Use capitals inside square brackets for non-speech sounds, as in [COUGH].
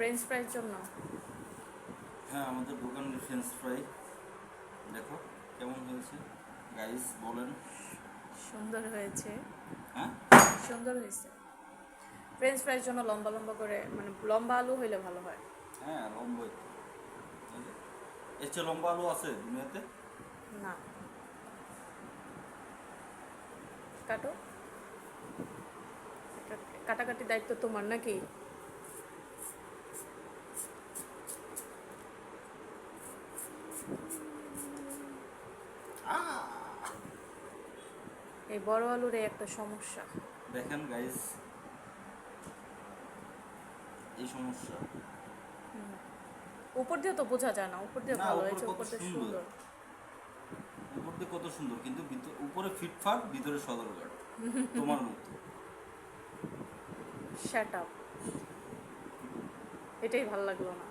French ফ্রাইয়ের জন্য হ্যাঁ আমাদের দোকানের ফ্রেঞ্চ ফ্রাই দেখো কেমন হয়েছে? গাইস বলেন। সুন্দর হয়েছে। হ্যাঁ? সুন্দর হয়েছে। ফ্রেঞ্চ ফ্রাইয়ের জন্য লম্বা লম্বা করে মানে লম্বা আলু হইলে ভালো হয়। হ্যাঁ লম্বা। এই যে, এর চেয়ে লম্বা আলু আছে দুনিয়াতে? না। কাটো। কাটাকাটি দায়িত্ব তোমার নাকি? এই বড় আলুর একটা সমস্যা। দেখেন গাইস এই সমস্যা। উপর দিয়ে তো বোঝা যায় না উপর দিয়ে ভালো হয়েছে উপর দিয়ে সুন্দর। উপর দিয়ে কত সুন্দর কিন্তু উপরে ফিটফাট ভিতরে সদরঘাট তোমার [LAUGHS] মতো। শ্যাট আপ এটাই ভালো লাগল না।